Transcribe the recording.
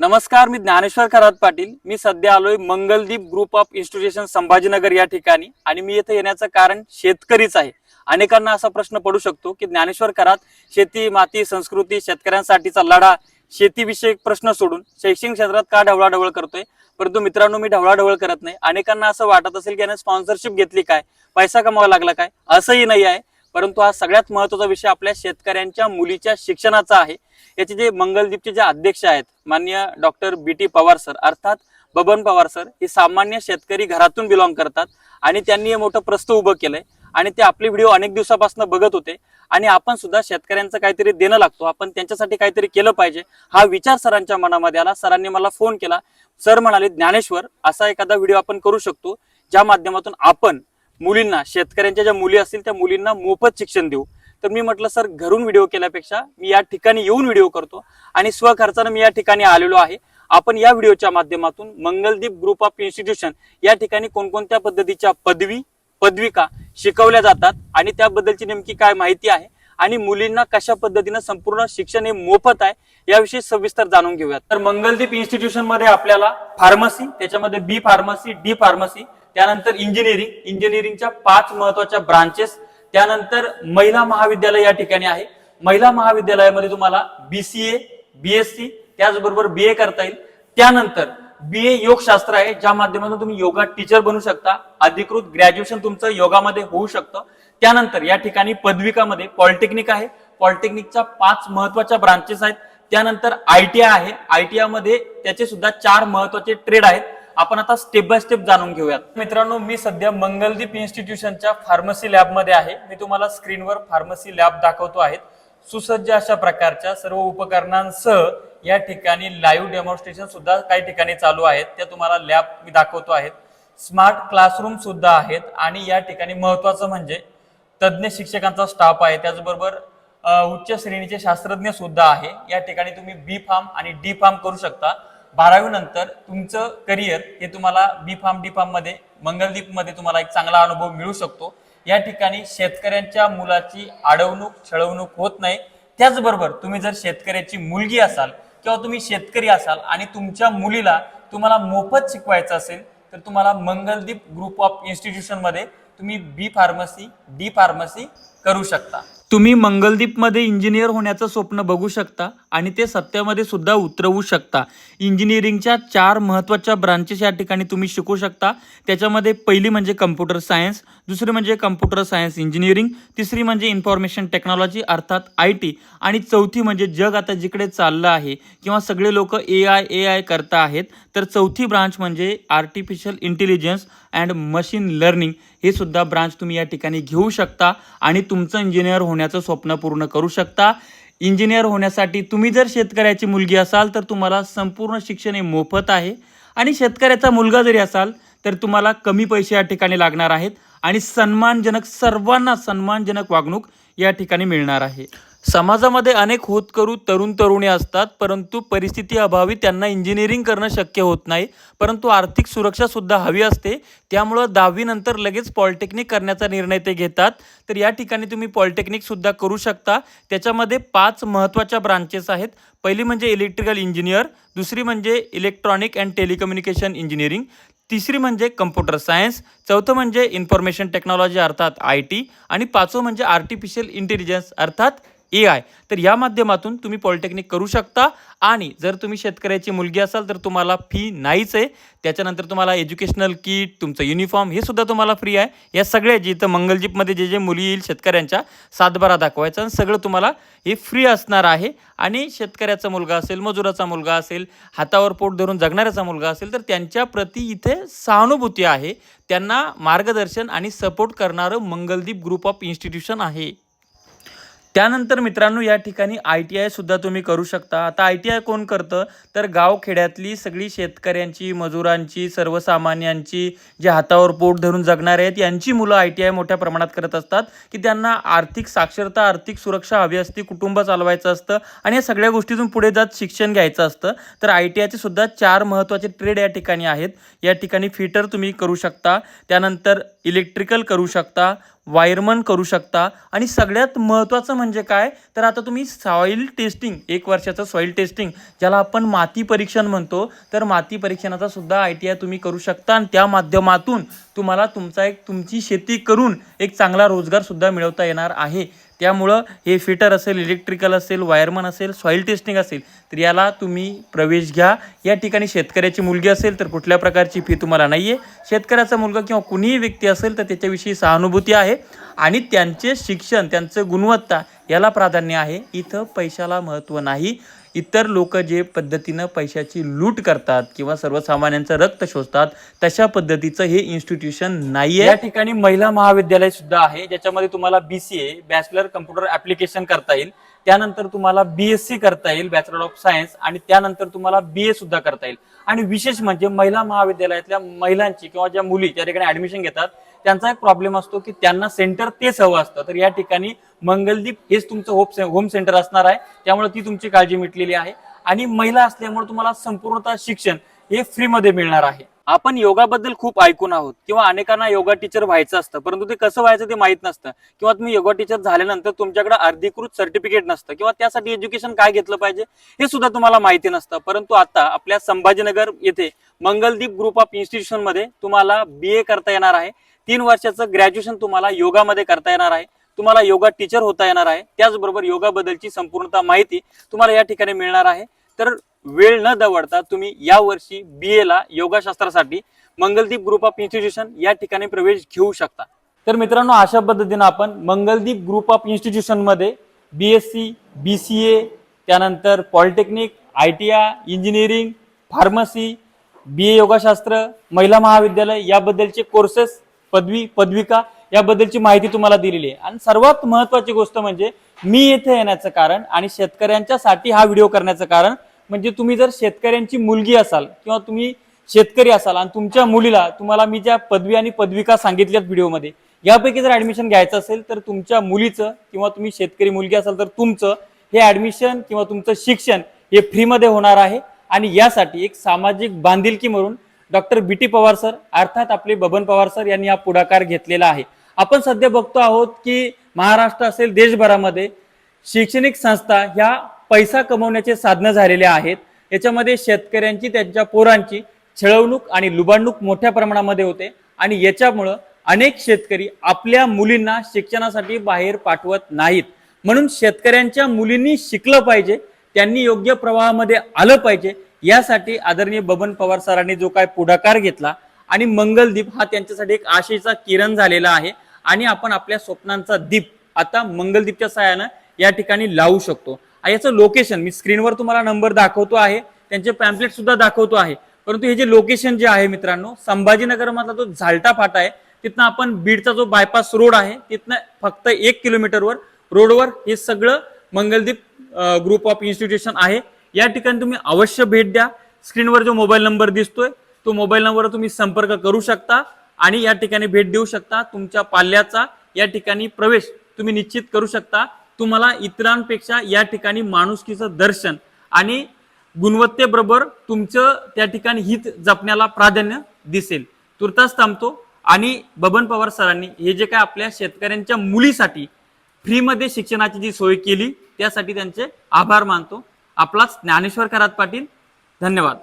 नमस्कार मी ज्ञानेश्वर खरात पाटील. मी सध्या आलोय Mangaldeep group of institution Sambhajinagar या ठिकाणी आणि मी येथे येण्याचं कारण शेतकरीच आहे. अनेकांना असा प्रश्न पडू शकतो की ज्ञानेश्वर खरात शेती माती संस्कृती शेतकऱ्यांसाठीचा लढा शेतीविषयक प्रश्न सोडून शैक्षणिक क्षेत्रात का ढवळाढवळ करतोय? परंतु मित्रांनो मी ढवळाढवळ करत नाही. अनेकांना असं वाटत असेल की याने स्पॉन्सरशिप घेतली काय? पैसा कमावा लागला काय? असंही नाही आहे. परंतु हा सगळ्यात महत्त्वाचा विषय आपल्या शेतकऱ्यांच्या मुलीच्या शिक्षणाचा आहे. याचे जे मंगलदीपचे जे अध्यक्ष आहेत मान्य doctor B T Pawar sir अर्थात बबन पवार सर हे सामान्य शेतकरी घरातून बिलॉंग करतात आणि त्यांनी हे मोठं प्रस्त उभं केलंय आणि ते आपले व्हिडिओ अनेक दिवसापासून बघत होते आणि आपण सुद्धा शेतकऱ्यांचं काहीतरी देणं लागतो. आपण त्यांच्यासाठी काहीतरी केलं पाहिजे. हा विचार सरांच्या मनामध्ये आला. सरांनी मला फोन केला. सर म्हणाले ज्ञानेश्वर असा एखादा व्हिडिओ आपण करू शकतो ज्या माध्यमातून आपण मुलींना शेतकऱ्यांच्या ज्या मुली असतील त्या मुलींना मोफत शिक्षण देऊ. तर मी म्हटलं सर घरून व्हिडिओ केल्यापेक्षा मी या ठिकाणी येऊन व्हिडिओ करतो आणि स्वखर्चानं मी या ठिकाणी आलेलो आहे. आपण या व्हिडिओच्या माध्यमातून मंगलदीप ग्रुप ऑफ इन्स्टिट्यूशन या ठिकाणी कोणकोणत्या पद्धतीच्या पदवी पदविका शिकवल्या जातात आणि त्याबद्दलची नेमकी काय माहिती आहे आणि मुलींना कशा पद्धतीनं संपूर्ण शिक्षण हे मोफत आहे याविषयी सविस्तर जाणून घेऊयात. तर मंगलदीप इन्स्टिट्यूशनमध्ये आपल्याला फार्मसी त्याच्यामध्ये बी फार्मसी डी फार्मसी त्यानंतर इंजिनिअरिंग इंजिनिअरिंगच्या पाच महत्त्वाच्या ब्रांचेस त्यानंतर महिला महाविद्यालय या ठिकाणी आहे. महिला महाविद्यालयामध्ये तुम्हाला बीसीए बीएससी त्याचबरोबर बी ए करता येईल. त्यानंतर बी ए योगशास्त्र आहे ज्या माध्यमातून तुम्ही योगा टीचर बनू शकता. अधिकृत ग्रॅज्युएशन तुमचं योगामध्ये होऊ शकतं. त्यानंतर या ठिकाणी पदविकामध्ये पॉलिटेक्निक आहे. पॉलिटेक्निकच्या पाच महत्त्वाच्या ब्रांचेस आहेत. त्यानंतर आयटीआय आहे. आयटीआयमध्ये त्याचे सुद्धा चार महत्त्वाचे ट्रेड आहेत. आपण आता स्टेप बाय स्टेप जाणून घेऊयात. मित्रांनो मी सध्या मंगलदीप इन्स्टिट्यूशनच्या फार्मसी लॅबमध्ये आहे. मी तुम्हाला स्क्रीनवर फार्मसी लॅब दाखवतो आहेत सुसज्ज अशा प्रकारच्या सर्व उपकरणांसह या ठिकाणी लाईव्ह डेमॉन्स्ट्रेशन सुद्धा काही ठिकाणी चालू आहेत. त्या तुम्हाला लॅब मी दाखवतो आहेत. स्मार्ट क्लासरूम सुद्धा आहेत. आणि या ठिकाणी महत्वाचं म्हणजे तज्ज्ञ शिक्षकांचा स्टाफ आहे. त्याचबरोबर उच्च श्रेणीचे शास्त्रज्ञ सुद्धा आहे. या ठिकाणी तुम्ही बी फार्म आणि डी फार्म करू शकता. बारावी नंतर तुमचं करिअर हे तुम्हाला बी फार्म डी फार्ममध्ये मंगलदीपमध्ये तुम्हाला एक चांगला अनुभव मिळू शकतो. या ठिकाणी शेतकऱ्यांच्या मुलाची अडवणूक छळवणूक होत नाही. त्याचबरोबर तुम्ही जर शेतकऱ्याची मुलगी असाल किंवा तुम्ही शेतकरी असाल आणि तुमच्या मुलीला तुम्हाला मोफत शिकवायचं असेल तर तुम्हाला मंगलदीप ग्रुप ऑफ इन्स्टिट्यूशनमध्ये तुम्ही बी फार्मसी डी फार्मसी करू शकता. तुम्ही मंगलदीपमध्ये इंजिनियर होण्याचं स्वप्न बघू शकता आणि ते सत्यामध्ये सुद्धा उतरवू शकता. इंजिनिअरिंगच्या चार महत्त्वाच्या ब्रांचेस या ठिकाणी तुम्ही शिकू शकता. त्याच्यामध्ये पहिली म्हणजे कम्प्युटर सायन्स दुसरी म्हणजे कम्प्युटर सायन्स इंजिनिअरिंग तिसरी म्हणजे इन्फॉर्मेशन टेक्नॉलॉजी अर्थात आय टी आणि चौथी म्हणजे जग आता जिकडे चाललं आहे किंवा सगळे लोक ए आय ए आय करता आहेत तर चौथी ब्रांच म्हणजे artificial intelligence and machine learning हे सुद्धा ब्रांच तुम्ही या ठिकाणी घेऊ शकता आणि तुमचं इंजिनियर होण्याचं स्वप्न पूर्ण करू शकता. इंजिनियर होण्यासाठी तुम्ही जर शेतकऱ्याची मुलगी असाल तर तुम्हाला संपूर्ण शिक्षण हे मोफत आहे. आणि शेतकऱ्याचा मुलगा जरी असाल तर तुम्हाला कमी पैसे या ठिकाणी लागणार आहेत आणि सन्मानजनक सर्वांना सन्मानजनक वागणूक या ठिकाणी मिळणार आहे. समाजामध्ये अनेक होतकरू तरुण तरुणी असतात परंतु परिस्थिती अभावी त्यांना इंजिनिअरिंग करणं शक्य होत नाही. परंतु आर्थिक सुरक्षासुद्धा हवी असते. त्यामुळं दहावीनंतर लगेच पॉलिटेक्निक करण्याचा निर्णय ते घेतात. तर या ठिकाणी तुम्ही पॉलिटेक्निकसुद्धा करू शकता. त्याच्यामध्ये पाच महत्त्वाच्या ब्रांचेस आहेत. पहिली म्हणजे इलेक्ट्रिकल इंजिनियर दुसरी म्हणजे इलेक्ट्रॉनिक अँड टेलिकम्युनिकेशन इंजिनिअरिंग तिसरी म्हणजे कम्प्युटर सायन्स चौथं म्हणजे इन्फॉर्मेशन टेक्नॉलॉजी अर्थात आय टी आणि पाचवं म्हणजे आर्टिफिशियल इंटेलिजन्स अर्थात ए आय. तर या माध्यमातून तुम्ही पॉलिटेक्निक करू शकता आणि जर तुम्ही शेतकऱ्याची मुलगी असाल तर तुम्हाला फी नाहीच आहे. त्याच्यानंतर तुम्हाला एज्युकेशनल किट तुमचं युनिफॉर्म हे सुद्धा तुम्हाला फ्री आहे. या सगळ्या जे इथं मंगलजीपमध्ये जे जे मुली येईल शेतकऱ्यांच्या सातबारा दाखवायचा आणि सगळं तुम्हाला हे फ्री असणार आहे. आणि शेतकऱ्याचा मुलगा असेल मजुराचा मुलगा असेल हातावर पोट धरून जगणाऱ्याचा मुलगा असेल तर त्यांच्या प्रती इथे सहानुभूती आहे. त्यांना मार्गदर्शन आणि सपोर्ट करणारं मंगलदीप ग्रुप ऑफ इन्स्टिट्यूशन आहे. त्यानंतर मित्रांनो या ठिकाणी आय टी आय सुद्धा तुम्ही करू शकता. आता आय टी आय कोण करतं? तर गावखेड्यातली सगळी शेतकऱ्यांची मजुरांची सर्वसामान्यांची जे हातावर पोट धरून जगणारे आहेत यांची मुलं आय टी आय मोठ्या प्रमाणात करत असतात की त्यांना आर्थिक साक्षरता आर्थिक सुरक्षा हवी असते कुटुंब चालवायचं असतं आणि या सगळ्या गोष्टीतून पुढे जात शिक्षण घ्यायचं असतं. तर आय टी आयचे सुद्धा चार महत्त्वाचे ट्रेड या ठिकाणी आहेत. या ठिकाणी फिटर तुम्ही करू शकता. त्यानंतर इलेक्ट्रिकल करू शकता. वायरमन करू शकता. आणि सगळ्यात महत्त्वाचं म्हणजे काय? तर आता तुम्ही सॉईल टेस्टिंग एक वर्षाचं सॉईल टेस्टिंग ज्याला आपण माती परीक्षण म्हणतो तर माती परीक्षणाचा सुद्धा आय टी आय तुम्ही करू शकता. आणि त्या माध्यमातून तुम्हाला तुमचा एक तुमची शेती करून एक चांगला रोजगारसुद्धा मिळवता येणार आहे. त्यामुळं हे फिटर असेल इलेक्ट्रिकल असेल वायरमन असेल सॉईल टेस्टिंग असेल तर याला तुम्ही प्रवेश घ्या. या ठिकाणी शेतकऱ्याची मुलगी असेल तर कुठल्या प्रकारची फी तुम्हाला नाही आहे शेतकऱ्याचा मुलगा किंवा कुणीही व्यक्ती असेल तर त्याच्याविषयी सहानुभूती आहे. आणि त्यांचे शिक्षण त्यांचं गुणवत्ता याला प्राधान्य आहे. इथं पैशाला महत्त्व नाही. इतर लोक जे पद्धतीनं पैशाची लूट करतात किंवा सर्वसामान्यांचं रक्त शोषतात तशा पद्धतीचं हे इन्स्टिट्यूशन नाही या ठिकाणी महिला महाविद्यालय सुद्धा आहे ज्याच्यामध्ये तुम्हाला B C A bachelor computer application करता येईल. त्यानंतर तुम्हाला बी एस सी करता येईल बॅचलर ऑफ सायन्स आणि त्यानंतर तुम्हाला बी ए सुद्धा करता येईल. आणि विशेष म्हणजे महिला महाविद्यालयातल्या महिलांची किंवा ज्या मुली ज्या ठिकाणी ऍडमिशन घेतात त्यांचा एक प्रॉब्लेम असतो की त्यांना सेंटर तेच हवं असतं. तर या ठिकाणी मंगलदीप हेच तुमचं होप होम सेंटर असणार आहे. त्यामुळे ती तुमची काळजी मिटलेली आहे. आणि महिला असल्यामुळे तुम्हाला संपूर्णतः शिक्षण हे फ्रीमध्ये मिळणार आहे. आपण योगाबद्दल खूप ऐकून आहोत किंवा अनेकांना योगा टीचर व्हायचं असतं परंतु ते कसं व्हायचं ते माहीत नसतं. किंवा तुम्ही योगा टीचर झाल्यानंतर तुमच्याकडे अधिकृत सर्टिफिकेट नसतं किंवा त्यासाठी एज्युकेशन काय घेतलं पाहिजे हे सुद्धा तुम्हाला माहिती नसतं. परंतु आता आपल्या संभाजीनगर येथे मंगलदीप ग्रुप ऑफ इन्स्टिट्यूशनमध्ये तुम्हाला बी ए करता येणार आहे. तीन वर्षाचं ग्रॅज्युएशन तुम्हाला योगामध्ये करता येणार आहे. तुम्हाला योगा टीचर होता येणार आहे. त्याचबरोबर योगाबद्दलची संपूर्णतः माहिती तुम्हाला या ठिकाणी मिळणार आहे. तर वेळ न दवडता तुम्ही या वर्षी बी एला योगाशास्त्रासाठी मंगलदीप ग्रुप ऑफ इन्स्टिट्यूशन या ठिकाणी प्रवेश घेऊ शकता. तर मित्रांनो अशा पद्धतीनं आपण Mangaldeep group of इन्स्टिट्यूशनमध्ये B S C B C A त्यानंतर polytechnic I T I engineering pharmacy B A योगाशास्त्र महिला महाविद्यालय याबद्दलचे कोर्सेस पदवी पदविका याबद्दलची माहिती तुम्हाला दिलेली आहे. आणि सर्वात महत्वाची गोष्ट म्हणजे मी येथे येण्याचं कारण आणि शेतकऱ्यांच्यासाठी हा व्हिडिओ करण्याचं कारण म्हणजे तुम्ही जर शेतकऱ्यांची मुलगी असाल किंवा तुम्ही शेतकरी असाल आणि तुमच्या मुलीला तुम्हाला मी ज्या पदवी आणि पदविका सांगितल्यात व्हिडिओमध्ये यापैकी जर ऍडमिशन घ्यायचं असेल तर तुमच्या मुलीचं किंवा तुम्ही शेतकरी मुलगी असाल तर तुमचं हे ऍडमिशन किंवा तुमचं शिक्षण हे फ्रीमध्ये होणार आहे. आणि यासाठी एक सामाजिक बांधिलकी म्हणून doctor B T Pawar sir अर्थात आपले बबन पवार सर यांनी हा पुढाकार घेतलेला आहे. आपण सध्या बघतो आहोत की महाराष्ट्र असेल देशभरामध्ये शैक्षणिक संस्था ह्या पैसा कमवण्याचे साधनं झालेले आहेत. याच्यामध्ये शेतकऱ्यांची त्यांच्या पोरांची छळवणूक आणि लुबाडणूक मोठ्या प्रमाणामध्ये होते. आणि याच्यामुळं अनेक शेतकरी आपल्या मुलींना शिक्षणासाठी बाहेर पाठवत नाहीत. म्हणून शेतकऱ्यांच्या मुलींनी शिकलं पाहिजे त्यांनी योग्य प्रवाहामध्ये आलं पाहिजे यासाठी आदरणीय बबन पवार सरांनी जो काय पुढाकार घेतला आणि मंगलदीप हा त्यांच्यासाठी एक आशेचा किरण झालेला आहे. आणि आपण आपल्या स्वप्नांचा दीप आता मंगलदीपच्या सहाय्यानं या ठिकाणी लावू शकतो. याचं लोकेशन मी स्क्रीनवर तुम्हाला नंबर दाखवतो आहे. त्यांचे पॅम्पलेट सुद्धा दाखवतो आहे. परंतु हे जे लोकेशन जे आहे मित्रांनो संभाजीनगर मधला जो झालटा फाटा आहे तिथनं आपण बीडचा जो बायपास रोड आहे तिथनं फक्त एक किलोमीटरवर रोडवर हे सगळं मंगलदीप ग्रुप ऑफ इन्स्टिट्यूशन आहे. या ठिकाणी तुम्ही अवश्य भेट द्या. स्क्रीनवर जो मोबाईल नंबर दिसतोय तो मोबाईल नंबरवर तुम्ही संपर्क करू शकता आणि या ठिकाणी भेट देऊ शकता. तुमच्या पाल्याचा या ठिकाणी प्रवेश तुम्ही निश्चित करू शकता. तुम्हाला इतरांपेक्षा या ठिकाणी माणुसकीचं दर्शन आणि गुणवत्तेबरोबर तुमचं त्या ठिकाणी हित जपण्याला प्राधान्य दिसेल. तुर्तास थांबतो आणि बबन पवार सरांनी हे जे काय आपल्या शेतकऱ्यांच्या मुलीसाठी फ्रीमध्ये शिक्षणाची जी सोय केली त्यासाठी त्यांचे आभार मानतो. आपलाच ज्ञानेश्वर खरात पाटील. धन्यवाद.